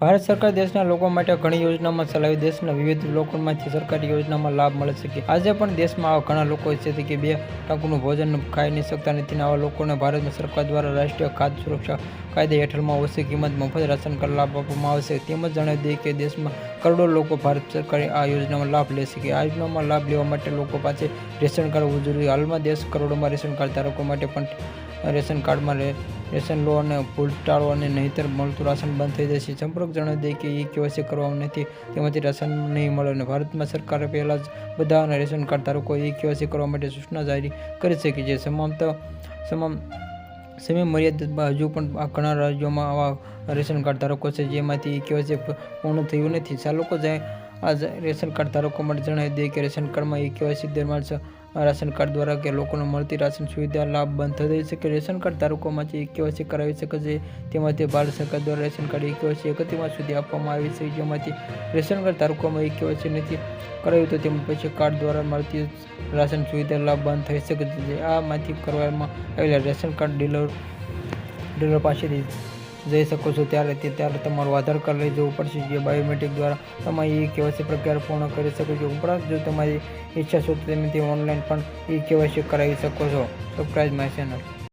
ભારત સરકાર દેશના લોકો માટે ઘણી યોજનામાં ચલાવી દેશના વિવિધ લોકોમાંથી સરકારી યોજનામાં લાભ મળે છે આજે પણ દેશમાં આવા ઘણા લોકો છે કે બે ટાંકુનું ભોજન ખાઈ નહીં શકતા નથી આવા લોકોને ભારત સરકાર દ્વારા રાષ્ટ્રીય ખાદ્ય સુરક્ષા કાયદા હેઠળમાં ઓછી કિંમત મફત રાશન કાર્ડ લાભ આપવામાં આવશે. તેમજ જણાવી દઈએ કે દેશમાં કરોડો લોકો ભારત સરકારે આ યોજનામાં લાભ લે છે આ યોજનામાં લાભ લેવા માટે લોકો પાસે રેશન કાર્ડ હોવું જરૂરી. હાલમાં દેશ કરોડોમાં રેશન કાર્ડ ધારકો માટે પણ રેશન કાર્ડમાં રેશન લો અને ભૂલ ટાળો અને નહીંતર મળતું રાશન બંધ થઈ જશે સંપર્ક જણાવી દે કે એ કેવાયસી કરવામાં નથી. તેમાંથી રાશન નહીં મળે અને ભારતમાં સરકારે પહેલાં જ બધા રેશન કાર્ડ ધારકો એ કેવાયસી કરવા માટે સૂચના જારી કરી છે જે સમાપ્ત તમામ સમય મર્યાદા હજુ પણ ઘણા રાજ્યોમાં આવા રેશન કાર્ડ ધારકો છે, જેમાંથી કેવાયસી પૂર્ણ થયું નથી. આ લોકો જાય, આ રેશન કાર્ડ ધારકો માટે જણાવી દે કે રેશન કાર્ડમાં એ કેવાયસી દરમિયાન રાશન કાર્ડ દ્વારા કે લોકોને મળતી રાશન સુવિધા લાભ બંધ થઈ છે કે રેશન કાર્ડ ધારકોમાંથી એ કેવાયસી કરાવી શકે છે તેમાંથી ભારત સરકાર દ્વારા રેશન કાર્ડ કેવાયસી એકત્રીસ માર્ચ સુધી આપવામાં આવી છે. જેમાંથી રેશન કાર્ડ ધારકોમાં કેવાયસી નથી કરાવ્યું તો તેમાં પછી કાર્ડ દ્વારા મળતી રાશન સુવિધા લાભ બંધ થઈ શકે છે. આમાંથી કરવામાં આવેલા રેશન કાર્ડ ડીલર ડીલર પાસેથી જઈ શકો છો ત્યારે તે ત્યારે તમારું આધાર કાર્ડ લઈ જવું પડશે, જે બાયોમેટ્રિક દ્વારા તમારી ઈ કેવાયસી પ્રક્રિયા પૂર્ણ કરી શકો છો. ઉપરાંત જો તમારી ઈચ્છા છો તો તમે તે ઓનલાઈન પણ ઈ કેવાયસી કરાવી શકો છો. Subscribe my channel